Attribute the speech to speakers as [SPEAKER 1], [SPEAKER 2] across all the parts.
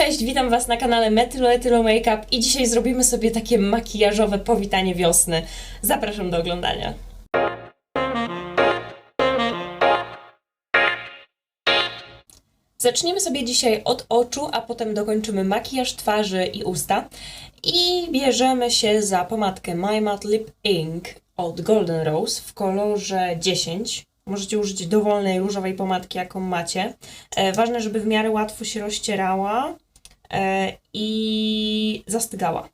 [SPEAKER 1] Cześć, witam Was na kanale Etylo Makeup i dzisiaj zrobimy sobie takie makijażowe powitanie wiosny. Zapraszam do oglądania. Zaczniemy sobie dzisiaj od oczu, a potem dokończymy makijaż twarzy i usta. I bierzemy się za pomadkę My Matte Lip Ink od Golden Rose w kolorze 10. Możecie użyć dowolnej różowej pomadki, jaką macie. E, ważne, żeby w miarę łatwo się rozcierała i zastygała.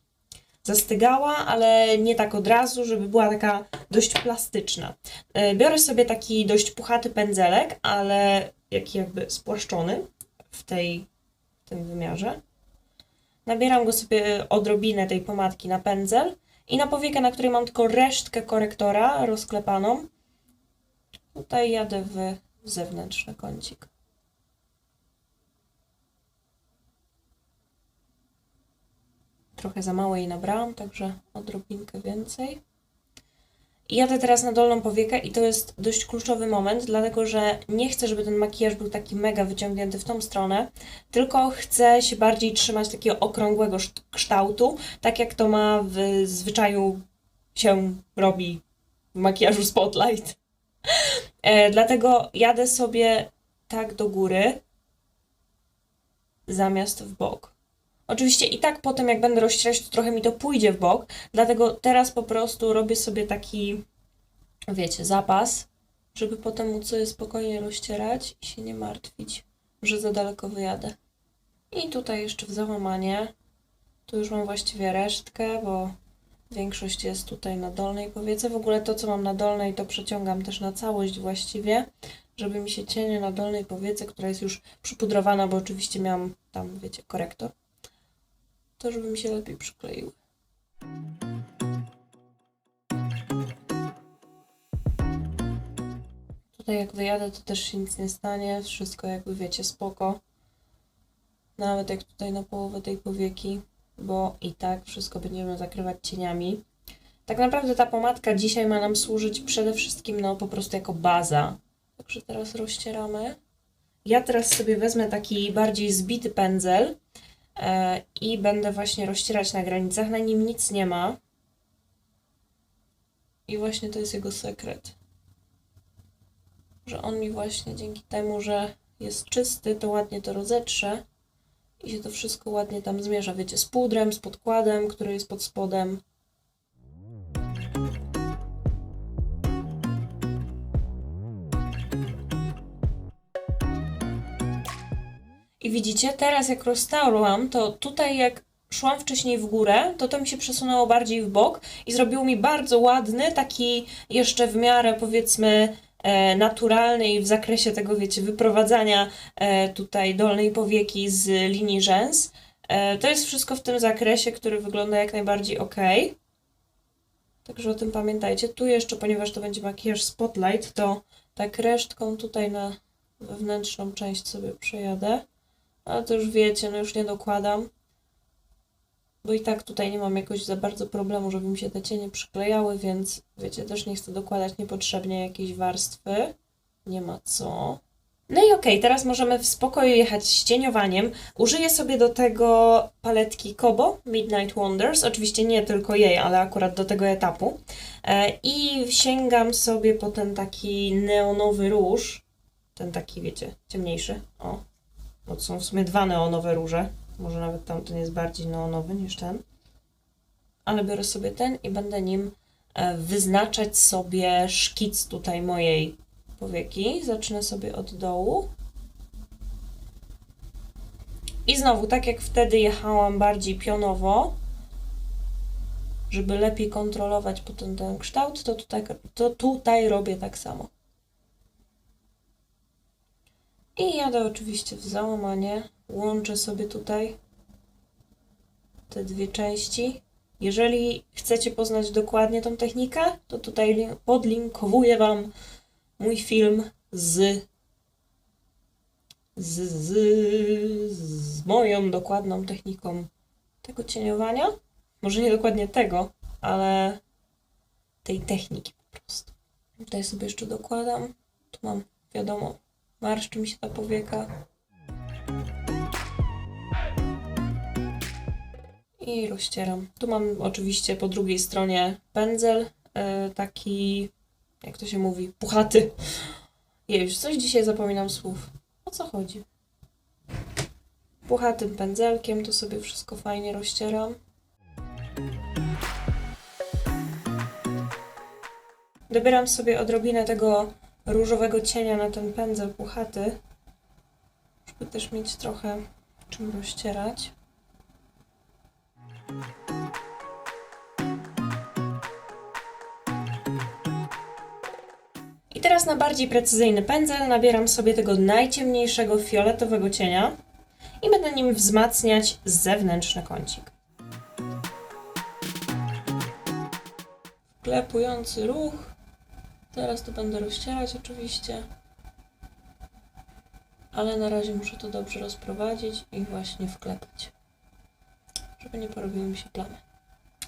[SPEAKER 1] Zastygała, ale nie tak od razu, żeby była taka dość plastyczna. E, biorę sobie taki dość puchaty pędzelek, ale jaki jakby spłaszczony w, tej, w tym wymiarze. Nabieram go sobie odrobinę tej pomadki na pędzel i na powiekę, na której mam tylko resztkę korektora rozklepaną, tutaj jadę w zewnętrzny kącik. Trochę za mało jej nabrałam, także odrobinkę więcej. I jadę teraz na dolną powiekę i to jest dość kluczowy moment, dlatego że nie chcę, żeby ten makijaż był taki mega wyciągnięty w tą stronę, tylko chcę się bardziej trzymać takiego okrągłego szt- kształtu, tak jak to ma w zwyczaju się robi w makijażu Spotlight. E, dlatego jadę sobie tak do góry zamiast w bok. Oczywiście i tak potem, jak będę rozcierać, to trochę mi to pójdzie w bok, dlatego teraz po prostu robię sobie taki, wiecie, zapas, żeby potem móc sobie spokojnie rozcierać i się nie martwić, że za daleko wyjadę. I tutaj jeszcze w załamanie, tu już mam właściwie resztkę, bo większość jest tutaj na dolnej powiece. W ogóle to, co mam na dolnej, to przeciągam też na całość właściwie, żeby mi się cienie na dolnej powiece, która jest już przypudrowana, bo oczywiście miałam tam, wiecie, korektor to żeby mi się lepiej przykleiły. Tutaj jak wyjadę, to też się nic nie stanie, wszystko jakby wiecie, spoko. Nawet jak tutaj na połowę tej powieki, bo i tak wszystko będziemy zakrywać cieniami. Tak naprawdę ta pomadka dzisiaj ma nam służyć przede wszystkim no po prostu jako baza. Także teraz rozcieramy. Ja teraz sobie wezmę taki bardziej zbity pędzel i będę właśnie rozcierać na granicach. Na nim nic nie ma. I właśnie to jest jego sekret. Że on mi właśnie dzięki temu, że jest czysty, to ładnie to rozetrze i się to wszystko ładnie tam zmierza. Wiecie, z pudrem, z podkładem, który jest pod spodem. I widzicie, teraz jak roztarłam, to tutaj jak szłam wcześniej w górę, to to mi się przesunęło bardziej w bok i zrobiło mi bardzo ładny, taki jeszcze w miarę powiedzmy e, naturalny i w zakresie tego, wiecie, wyprowadzania e, tutaj dolnej powieki z linii rzęs. E, to jest wszystko w tym zakresie, który wygląda jak najbardziej ok. Także o tym pamiętajcie. Tu jeszcze, ponieważ to będzie makijaż Spotlight, to tak resztką tutaj na wewnętrzną część sobie przejadę. Ale to już wiecie, no już nie dokładam. Bo i tak tutaj nie mam jakoś za bardzo problemu, żeby mi się te cienie przyklejały, więc wiecie, też nie chcę dokładać niepotrzebnie jakiejś warstwy. Nie ma co. No i okej, okay, teraz możemy w spokoju jechać z cieniowaniem. Użyję sobie do tego paletki Kobo Midnight Wonders. Oczywiście nie tylko jej, ale akurat do tego etapu. E, I sięgam sobie po ten taki neonowy róż. Ten taki, wiecie, ciemniejszy. O, bo to są w sumie dwa neonowe róże. Może nawet tamten jest bardziej neonowy niż ten. Ale biorę sobie ten i będę nim e, wyznaczać sobie szkic tutaj mojej powieki. Zacznę sobie od dołu. I znowu, tak jak wtedy jechałam bardziej pionowo, żeby lepiej kontrolować potem ten kształt, to tutaj, to tutaj robię tak samo. I jadę oczywiście w załamanie. Łączę sobie tutaj te dwie części. Jeżeli chcecie poznać dokładnie tą technikę, to tutaj podlinkowuję Wam mój film z, z, z, z moją dokładną techniką tego cieniowania. Może nie dokładnie tego, ale tej techniki po prostu. Tutaj sobie jeszcze dokładam. Tu mam, wiadomo, marszczy mi się ta powieka. I rozcieram. Tu mam oczywiście po drugiej stronie pędzel, e, taki, jak to się mówi, puchaty. Jeż, coś dzisiaj zapominam słów. O co chodzi? Puchatym pędzelkiem to sobie wszystko fajnie rozcieram. Dobieram sobie odrobinę tego różowego cienia na ten pędzel puchaty, żeby też mieć trochę czym rozcierać. I teraz na bardziej precyzyjny pędzel nabieram sobie tego najciemniejszego fioletowego cienia i będę nim wzmacniać zewnętrzny kącik. Wklepujący ruch. Teraz to będę rozcierać oczywiście. Ale na razie muszę to dobrze rozprowadzić i właśnie wklepać. Żeby nie porobiły mi się plamy.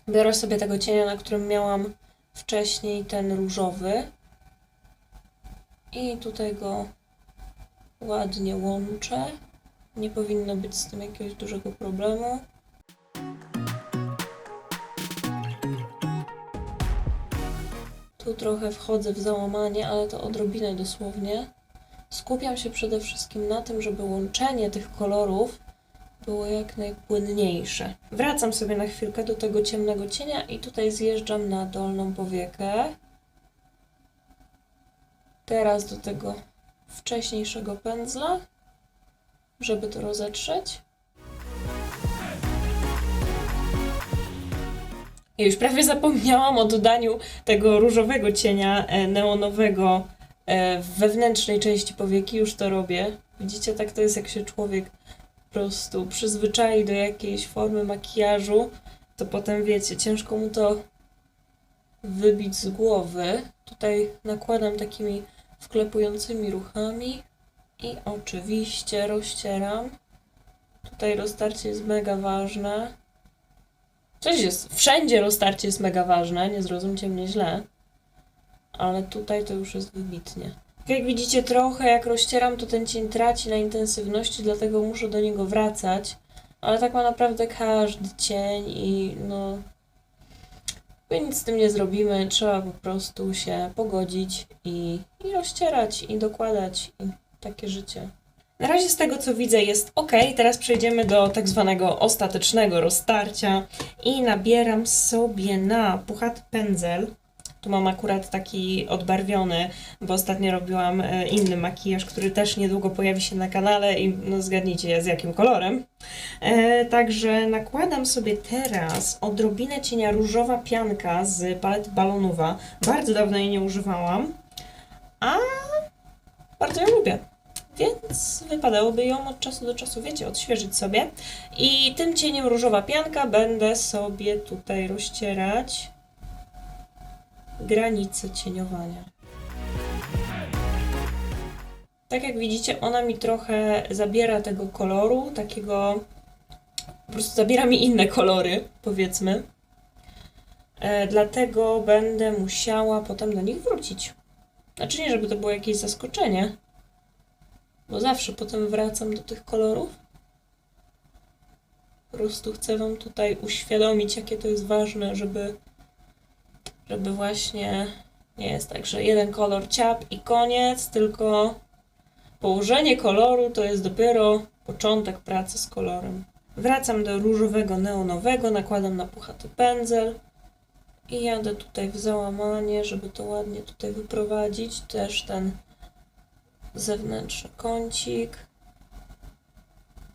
[SPEAKER 1] Biorę sobie tego cienia, na którym miałam wcześniej ten różowy. I tutaj go ładnie łączę. Nie powinno być z tym jakiegoś dużego problemu. Trochę wchodzę w załamanie, ale to odrobinę dosłownie. Skupiam się przede wszystkim na tym, żeby łączenie tych kolorów było jak najpłynniejsze. Wracam sobie na chwilkę do tego ciemnego cienia i tutaj zjeżdżam na dolną powiekę. Teraz do tego wcześniejszego pędzla, żeby to rozetrzeć. Już prawie zapomniałam o dodaniu tego różowego cienia e, neonowego e, w wewnętrznej części powieki. Już to robię. Widzicie, tak to jest, jak się człowiek po prostu przyzwyczai do jakiejś formy makijażu, to potem wiecie, ciężko mu to wybić z głowy. Tutaj nakładam takimi wklepującymi ruchami i oczywiście rozcieram. Tutaj roztarcie jest mega ważne. Coś jest, wszędzie roztarcie jest mega ważne, nie zrozumcie mnie źle. Ale tutaj to już jest wybitnie. Jak widzicie, trochę jak rozcieram, to ten cień traci na intensywności, dlatego muszę do niego wracać. Ale tak ma naprawdę każdy cień i no... My nic z tym nie zrobimy, trzeba po prostu się pogodzić i, i rozcierać, i dokładać, i takie życie. Na razie z tego co widzę jest ok. Teraz przejdziemy do tak zwanego ostatecznego roztarcia i nabieram sobie na puchaty pędzel. Tu mam akurat taki odbarwiony, bo ostatnio robiłam e, inny makijaż, który też niedługo pojawi się na kanale i no zgadnijcie z jakim kolorem. E, także nakładam sobie teraz odrobinę cienia różowa pianka z palety balonowa. Bardzo dawno jej nie używałam, a bardzo ją lubię. Więc wypadałoby ją od czasu do czasu, wiecie, odświeżyć sobie. I tym cieniem różowa pianka będę sobie tutaj rozcierać granice cieniowania. Tak jak widzicie, ona mi trochę zabiera tego koloru, takiego po prostu zabiera mi inne kolory, powiedzmy. E, dlatego będę musiała potem do nich wrócić. Znaczy nie, żeby to było jakieś zaskoczenie, bo zawsze potem wracam do tych kolorów. Po prostu chcę Wam tutaj uświadomić, jakie to jest ważne, żeby, żeby właśnie nie jest tak, że jeden kolor ciap i koniec, tylko położenie koloru to jest dopiero początek pracy z kolorem. Wracam do różowego neonowego, nakładam na puchaty pędzel i jadę tutaj w załamanie, żeby to ładnie tutaj wyprowadzić. Też ten zewnętrzny kącik.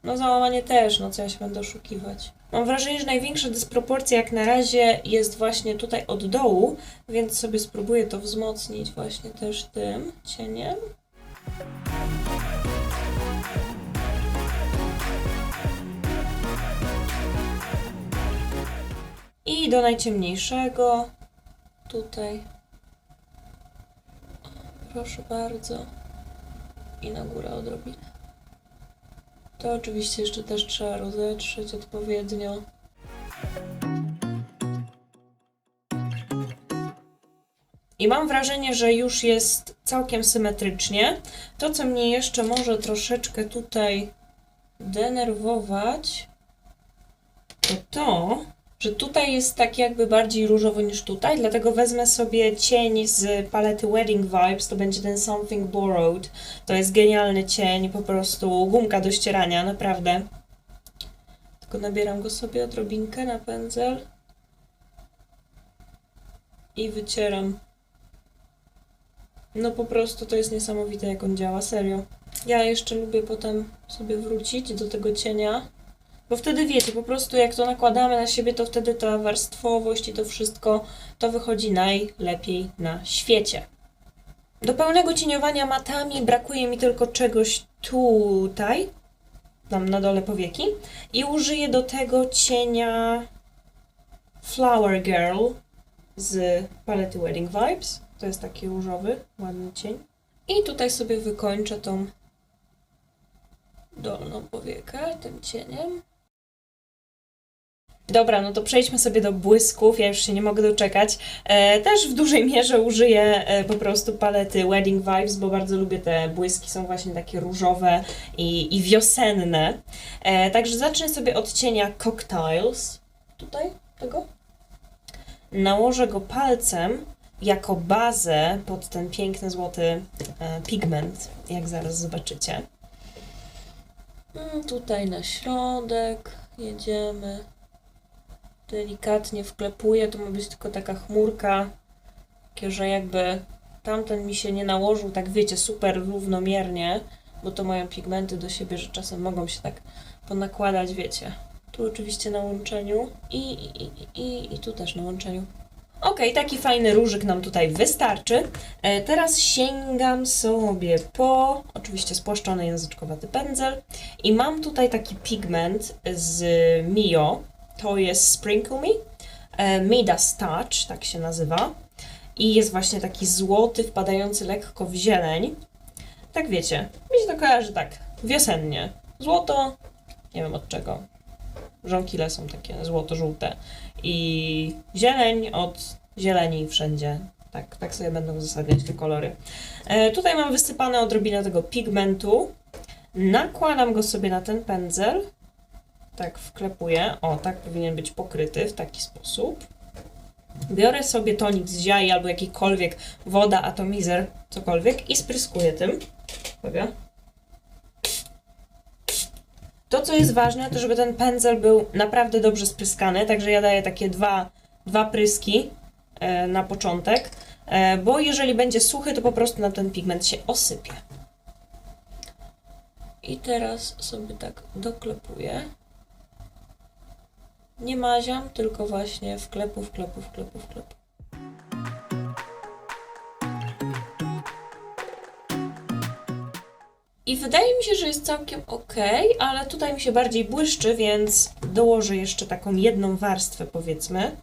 [SPEAKER 1] No załamanie też, no co ja się będę oszukiwać. Mam wrażenie, że największa dysproporcja jak na razie jest właśnie tutaj od dołu, więc sobie spróbuję to wzmocnić właśnie też tym cieniem. I do najciemniejszego tutaj. Proszę bardzo i na górę odrobinę. To oczywiście jeszcze też trzeba rozetrzeć odpowiednio. I mam wrażenie, że już jest całkiem symetrycznie. To, co mnie jeszcze może troszeczkę tutaj denerwować, to to, że tutaj jest tak jakby bardziej różowo niż tutaj, dlatego wezmę sobie cień z palety Wedding Vibes, to będzie ten Something Borrowed. To jest genialny cień, po prostu gumka do ścierania, naprawdę. Tylko nabieram go sobie odrobinkę na pędzel i wycieram. No po prostu to jest niesamowite, jak on działa, serio. Ja jeszcze lubię potem sobie wrócić do tego cienia, bo wtedy wiecie, po prostu jak to nakładamy na siebie, to wtedy ta warstwowość i to wszystko, to wychodzi najlepiej na świecie. Do pełnego cieniowania matami brakuje mi tylko czegoś tutaj, tam na dole powieki, i użyję do tego cienia Flower Girl z palety Wedding Vibes. To jest taki różowy, ładny cień. I tutaj sobie wykończę tą dolną powiekę tym cieniem. Dobra, no to przejdźmy sobie do błysków. Ja już się nie mogę doczekać. E, też w dużej mierze użyję e, po prostu palety Wedding Vibes, bo bardzo lubię te błyski. Są właśnie takie różowe i, i wiosenne. E, także zacznę sobie od cienia Cocktails. Tutaj tego. Nałożę go palcem jako bazę pod ten piękny złoty e, pigment, jak zaraz zobaczycie. Mm, Tutaj na środek jedziemy. Delikatnie wklepuję, to ma być tylko taka chmurka, takie, że jakby tamten mi się nie nałożył, tak wiecie, super równomiernie, bo to mają pigmenty do siebie, że czasem mogą się tak ponakładać, wiecie. Tu oczywiście na łączeniu i, i, i, i, tu też na łączeniu. Ok, taki fajny różyk nam tutaj wystarczy. E, teraz sięgam sobie po, oczywiście spłaszczony języczkowaty pędzel i mam tutaj taki pigment z Mio, to jest Sprinkle Me, e, Midas Touch, tak się nazywa. I jest właśnie taki złoty, wpadający lekko w zieleń. Tak wiecie, mi się to kojarzy tak wiosennie. Złoto, nie wiem od czego. Żonkile są takie złoto-żółte. I zieleń od zieleni wszędzie. Tak, tak sobie będą uzasadniać te kolory. E, tutaj mam wysypane odrobinę tego pigmentu. Nakładam go sobie na ten pędzel. Tak wklepuję. O, tak powinien być pokryty w taki sposób. Biorę sobie tonik z ziai albo jakikolwiek woda, atomizer, cokolwiek i spryskuję tym. Uwaga. To, co jest ważne, to żeby ten pędzel był naprawdę dobrze spryskany, także ja daję takie dwa, dwa pryski e, na początek, e, bo jeżeli będzie suchy, to po prostu na ten pigment się osypie. I teraz sobie tak doklepuję. Nie maziam, tylko właśnie wklepu, wklepu, wklepu, wklepu. I wydaje mi się, że jest całkiem ok, ale tutaj mi się bardziej błyszczy, więc dołożę jeszcze taką jedną warstwę, powiedzmy.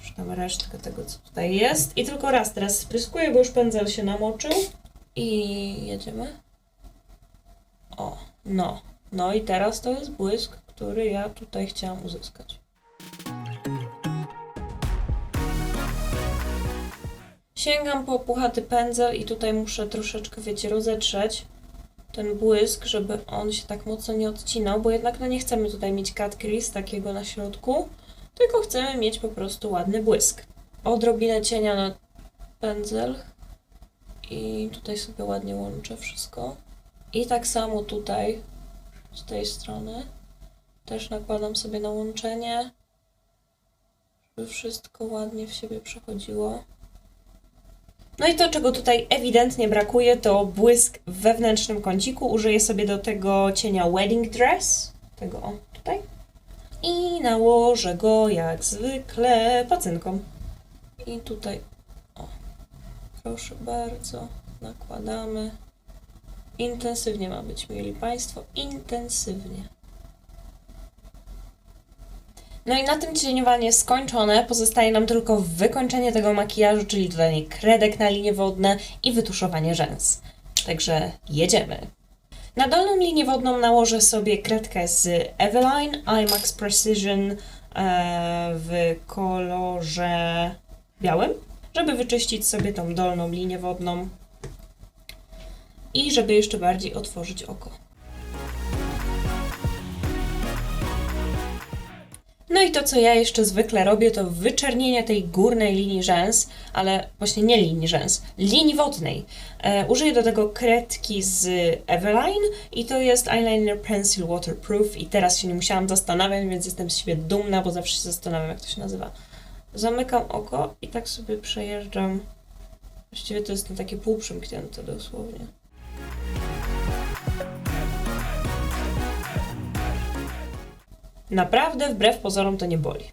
[SPEAKER 1] Już tam resztkę tego, co tutaj jest. I tylko raz teraz spryskuję, bo już pędzel się namoczył. I jedziemy. O, no. No i teraz to jest błysk, który ja tutaj chciałam uzyskać. Sięgam po puchaty pędzel i tutaj muszę troszeczkę, wiecie, rozetrzeć ten błysk, żeby on się tak mocno nie odcinał, bo jednak no nie chcemy tutaj mieć cut crease takiego na środku, tylko chcemy mieć po prostu ładny błysk. Odrobinę cienia na pędzel i tutaj sobie ładnie łączę wszystko. I tak samo tutaj, z tej strony, też nakładam sobie na łączenie, żeby wszystko ładnie w siebie przechodziło. No i to, czego tutaj ewidentnie brakuje, to błysk w wewnętrznym kąciku. Użyję sobie do tego cienia Wedding Dress, tego tutaj. I nałożę go jak zwykle pacynką. I tutaj, o, proszę bardzo, nakładamy. Intensywnie ma być, mieli Państwo, intensywnie. No i na tym cieniowanie skończone. Pozostaje nam tylko wykończenie tego makijażu, czyli dodanie kredek na linie wodne i wytuszowanie rzęs. Także jedziemy. Na dolną linię wodną nałożę sobie kredkę z Eveline IMAX Precision e, w kolorze białym, żeby wyczyścić sobie tą dolną linię wodną i żeby jeszcze bardziej otworzyć oko. No i to, co ja jeszcze zwykle robię, to wyczernienie tej górnej linii rzęs, ale właśnie nie linii rzęs, linii wodnej. E, użyję do tego kredki z Eveline i to jest eyeliner pencil waterproof i teraz się nie musiałam zastanawiać, więc jestem z siebie dumna, bo zawsze się zastanawiam, jak to się nazywa. Zamykam oko i tak sobie przejeżdżam. Właściwie to jest to takie półprzymknięte dosłownie. Naprawdę, wbrew pozorom, to nie boli.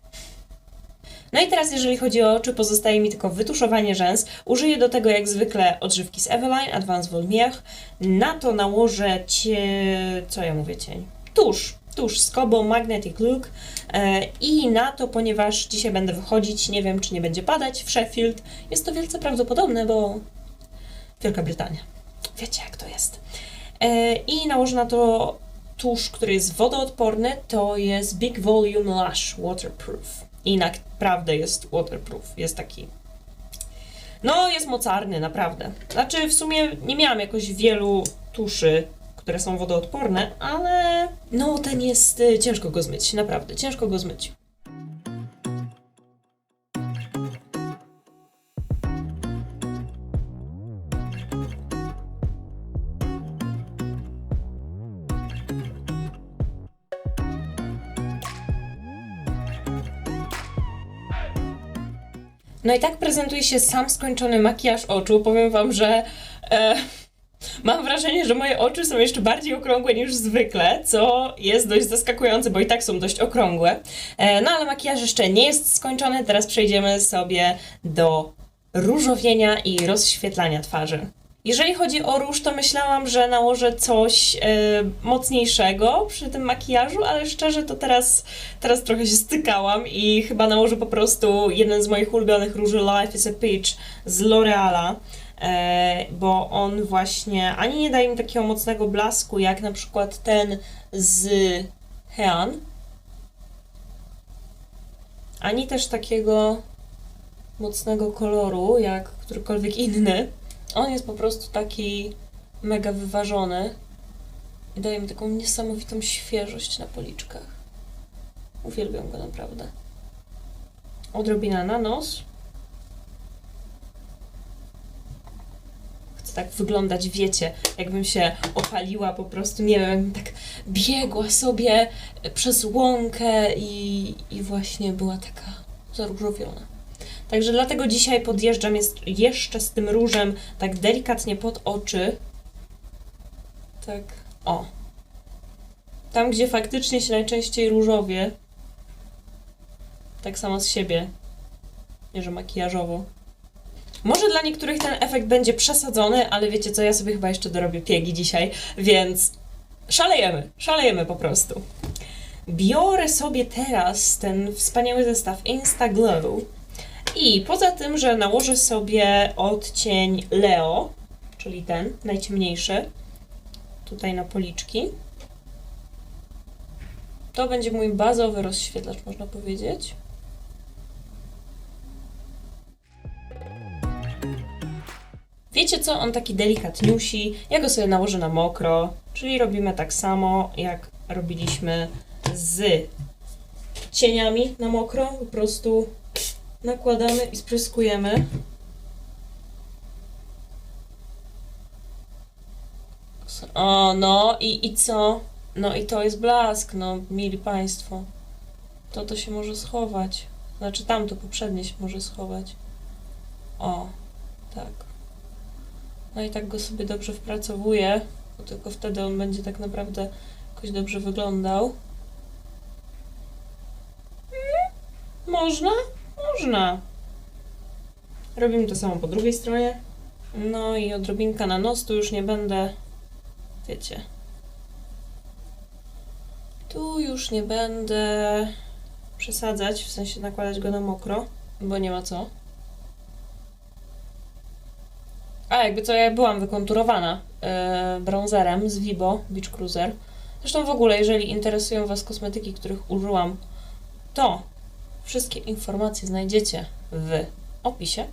[SPEAKER 1] No i teraz, jeżeli chodzi o oczy, pozostaje mi tylko wytuszowanie rzęs. Użyję do tego jak zwykle odżywki z Eveline Advanced Volmier. Na to nałożę cie... co ja mówię cień? Tusz. Tusz z Kobo Magnetic Look e, i na to, ponieważ dzisiaj będę wychodzić, nie wiem czy nie będzie padać w Sheffield. Jest to wielce prawdopodobne, bo Wielka Brytania. Wiecie jak to jest. E, I nałożę na to tusz, który jest wodoodporny, to jest Big Volume Lash Waterproof. I naprawdę jest waterproof. Jest taki. No, jest mocarny, naprawdę. Znaczy, w sumie nie miałam jakoś wielu tuszy, które są wodoodporne, ale no, ten jest y, ciężko go zmyć, naprawdę, ciężko go zmyć. No i tak prezentuje się sam skończony makijaż oczu. Powiem Wam, że e, mam wrażenie, że moje oczy są jeszcze bardziej okrągłe niż zwykle, co jest dość zaskakujące, bo i tak są dość okrągłe. E, no ale makijaż jeszcze nie jest skończony. Teraz przejdziemy sobie do różowienia i rozświetlania twarzy. Jeżeli chodzi o róż, to myślałam, że nałożę coś e, mocniejszego przy tym makijażu, ale szczerze to teraz, teraz trochę się stykałam i chyba nałożę po prostu jeden z moich ulubionych róży Life is a Peach z L'Oreala. E, bo on właśnie ani nie daje mi takiego mocnego blasku, jak na przykład ten z Hean, ani też takiego mocnego koloru, jak którykolwiek inny. On jest po prostu taki mega wyważony i daje mi taką niesamowitą świeżość na policzkach. Uwielbiam go naprawdę. Odrobina na nos. Chcę tak wyglądać, wiecie, jakbym się opaliła po prostu, nie wiem, jakbym tak biegła sobie przez łąkę i, i właśnie była taka zaróżowiona. Także dlatego dzisiaj podjeżdżam jest jeszcze z tym różem tak delikatnie pod oczy. Tak, o. Tam, gdzie faktycznie się najczęściej różowie. Tak samo z siebie. Nie, że makijażowo. Może dla niektórych ten efekt będzie przesadzony, ale wiecie co, ja sobie chyba jeszcze dorobię piegi dzisiaj, więc szalejemy, szalejemy po prostu. Biorę sobie teraz ten wspaniały zestaw Insta Glow i poza tym, że nałożę sobie odcień Leo, czyli ten najciemniejszy, tutaj na policzki. To będzie mój bazowy rozświetlacz, można powiedzieć. Wiecie co? On taki delikatniusi. Ja go sobie nałożę na mokro, czyli robimy tak samo, jak robiliśmy z cieniami na mokro. Po prostu nakładamy i spryskujemy. O, no i, i co? No i to jest blask, no, mili Państwo. To to się może schować. Znaczy tamto poprzednie się może schować. O, tak. No i tak go sobie dobrze wpracowuję, bo tylko wtedy on będzie tak naprawdę jakoś dobrze wyglądał. Mm, można? Można. Robimy to samo po drugiej stronie. No i odrobinka na nos, tu już nie będę, wiecie, tu już nie będę przesadzać, w sensie nakładać go na mokro, bo nie ma co. A, jakby co, ja byłam wykonturowana yy, bronzerem z Vibo Beach Cruiser. Zresztą w ogóle, jeżeli interesują Was kosmetyki, których użyłam, to Wszystkie informacje znajdziecie w opisie.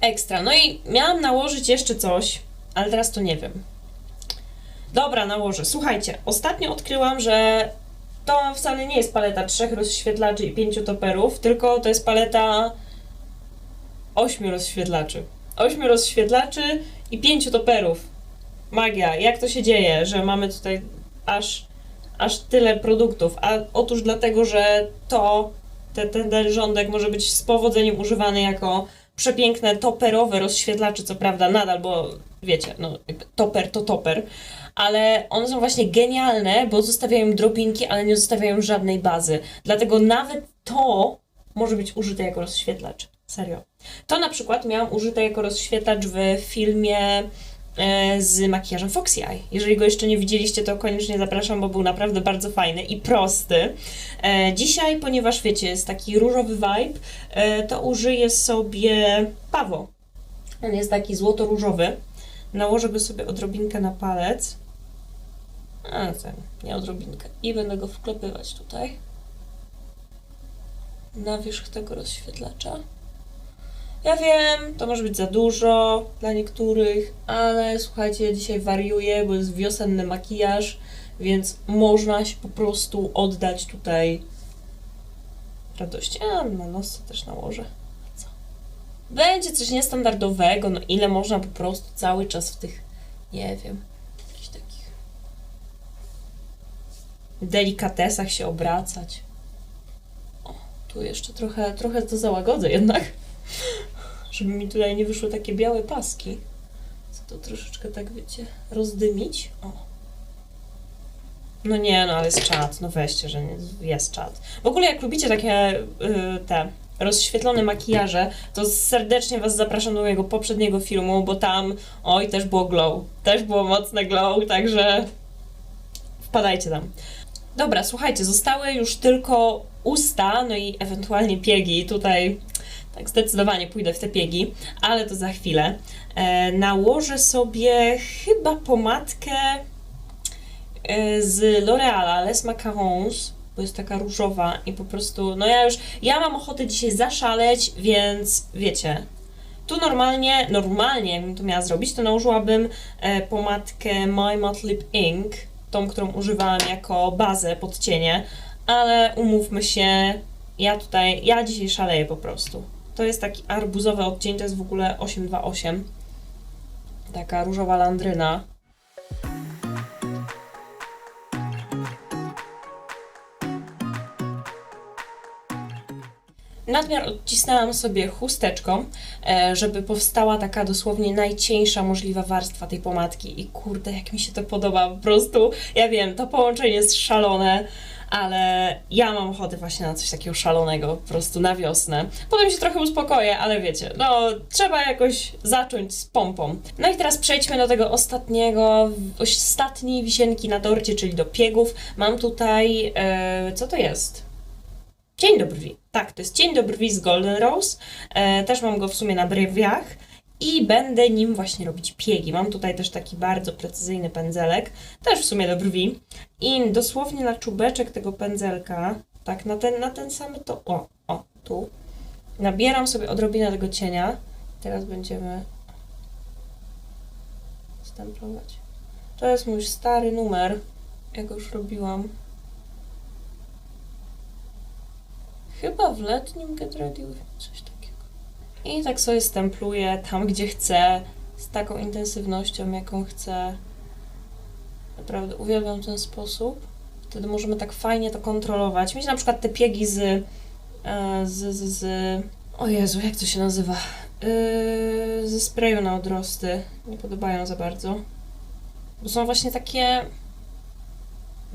[SPEAKER 1] Ekstra. No i miałam nałożyć jeszcze coś, ale teraz to nie wiem. Dobra, nałożę. Słuchajcie, ostatnio odkryłam, że to wcale nie jest paleta trzech rozświetlaczy i pięciu toperów, tylko to jest paleta ośmiu rozświetlaczy. Ośmiu rozświetlaczy i pięciu toperów. Magia. Jak to się dzieje, że mamy tutaj aż, aż tyle produktów? A otóż dlatego, że to, te, ten, ten rządek może być z powodzeniem używany jako przepiękne toperowe rozświetlacze, co prawda nadal, bo wiecie, no toper to toper, ale one są właśnie genialne, bo zostawiają drobinki, ale nie zostawiają żadnej bazy. Dlatego nawet to może być użyte jako rozświetlacz. Serio. To na przykład miałam użyte jako rozświetlacz w filmie z makijażem Foxy Eye. Jeżeli go jeszcze nie widzieliście, to koniecznie zapraszam, bo był naprawdę bardzo fajny i prosty. E, dzisiaj, ponieważ wiecie, jest taki różowy vibe, e, to użyję sobie Pawo. On jest taki złoto-różowy. Nałożę go sobie odrobinkę na palec. A, ten, nie odrobinkę. I będę go wklepywać tutaj. Na wierzch tego rozświetlacza. Ja wiem, to może być za dużo dla niektórych, ale słuchajcie, dzisiaj wariuję, bo jest wiosenny makijaż, więc można się po prostu oddać tutaj radości. A, na nos też nałożę. Co? Będzie coś niestandardowego, no ile można po prostu cały czas w tych, nie wiem, jakichś takich delikatesach się obracać. O, tu jeszcze trochę, trochę to załagodzę jednak żeby mi tutaj nie wyszły takie białe paski. Chcę to troszeczkę tak, wiecie, rozdymić. O. No nie, no ale jest czat, no weźcie, że nie, jest czat. W ogóle jak lubicie takie y, te rozświetlone makijaże, to serdecznie Was zapraszam do mojego poprzedniego filmu, bo tam, oj, też było glow. Też było mocne glow, także wpadajcie tam. Dobra, słuchajcie, zostały już tylko usta, no i ewentualnie piegi. Tutaj tak, zdecydowanie pójdę w te piegi, ale to za chwilę. E, nałożę sobie chyba pomadkę e, z L'Oreala Les Macarons, bo jest taka różowa i po prostu, no ja już, ja mam ochotę dzisiaj zaszaleć, więc wiecie, tu normalnie, normalnie jakbym to miała zrobić, to nałożyłabym e, pomadkę My Matte Lip Ink, tą, którą używałam jako bazę pod cienie, ale umówmy się, ja tutaj, ja dzisiaj szaleję po prostu. To jest taki arbuzowy odcień, to jest w ogóle 828. Taka różowa landryna. Nadmiar odcisnęłam sobie chusteczką, e, żeby powstała taka dosłownie najcieńsza możliwa warstwa tej pomadki. I kurde, jak mi się to podoba, po prostu, ja wiem, to połączenie jest szalone ale ja mam ochotę właśnie na coś takiego szalonego, po prostu na wiosnę. Potem się trochę uspokoję, ale wiecie, no trzeba jakoś zacząć z pompą. No i teraz przejdźmy do tego ostatniego, ostatniej wisienki na torcie, czyli do piegów. Mam tutaj, e, co to jest? Cień do brwi. Tak, to jest cień do brwi z Golden Rose. E, też mam go w sumie na brwiach i będę nim właśnie robić piegi. Mam tutaj też taki bardzo precyzyjny pędzelek, też w sumie do brwi. I dosłownie na czubeczek tego pędzelka, tak, na ten, na ten sam to, o, o, tu, nabieram sobie odrobinę tego cienia. Teraz będziemy stemplować. To jest mój stary numer, ja go już robiłam. Chyba w letnim Get Ready coś takiego. I tak sobie stempluję tam, gdzie chcę, z taką intensywnością, jaką chcę. Naprawdę uwielbiam ten sposób. Wtedy możemy tak fajnie to kontrolować. Mieć na przykład te piegi z, e, z, z, z o Jezu, jak to się nazywa? Yy, ze sprayu na odrosty. Nie podobają za bardzo. Bo są właśnie takie...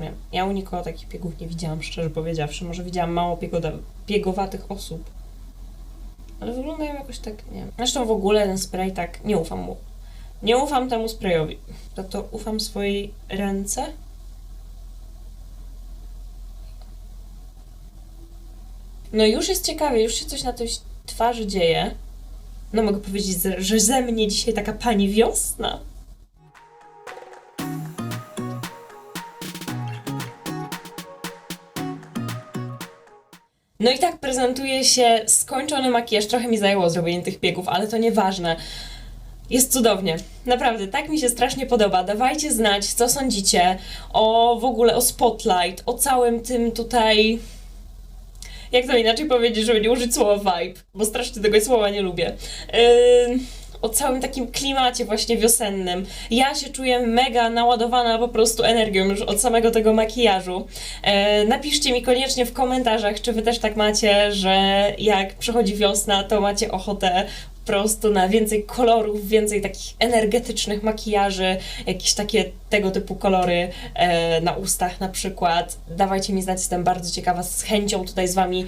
[SPEAKER 1] Nie wiem, ja u nikogo takich piegów nie widziałam, szczerze powiedziawszy. Może widziałam mało piegoda, piegowatych osób. Ale wyglądają jakoś tak, nie wiem. Zresztą w ogóle ten spray tak, nie ufam mu. Nie ufam temu sprayowi. Za to ufam swojej ręce. No już jest ciekawie, już się coś na tej twarzy dzieje. No mogę powiedzieć, że ze mnie dzisiaj taka pani wiosna. No i tak prezentuje się skończony makijaż. Trochę mi zajęło zrobienie tych biegów, ale to nieważne. Jest cudownie. Naprawdę, tak mi się strasznie podoba. Dawajcie znać, co sądzicie o w ogóle o Spotlight, o całym tym tutaj. Jak to inaczej powiedzieć, żeby nie użyć słowa vibe, bo strasznie tego słowa nie lubię. Yy, o całym takim klimacie właśnie wiosennym. Ja się czuję mega naładowana po prostu energią już od samego tego makijażu. E, napiszcie mi koniecznie w komentarzach, czy wy też tak macie, że jak przychodzi wiosna, to macie ochotę po prostu na więcej kolorów, więcej takich energetycznych makijaży, jakieś takie tego typu kolory e, na ustach na przykład. Dawajcie mi znać, jestem bardzo ciekawa, z chęcią tutaj z wami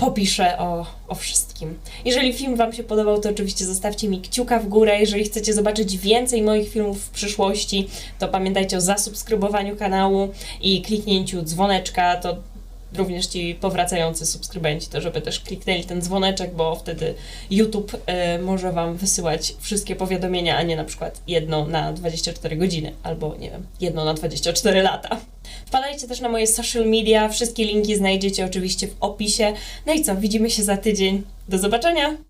[SPEAKER 1] popiszę o, o wszystkim. Jeżeli film Wam się podobał, to oczywiście zostawcie mi kciuka w górę. Jeżeli chcecie zobaczyć więcej moich filmów w przyszłości, to pamiętajcie o zasubskrybowaniu kanału i kliknięciu dzwoneczka. To również ci powracający subskrybenci, to żeby też kliknęli ten dzwoneczek, bo wtedy YouTube e, może Wam wysyłać wszystkie powiadomienia, a nie na przykład jedno na 24 godziny, albo nie wiem, jedno na 24 lata. Wpadajcie też na moje social media, wszystkie linki znajdziecie oczywiście w opisie. No i co, widzimy się za tydzień. Do zobaczenia!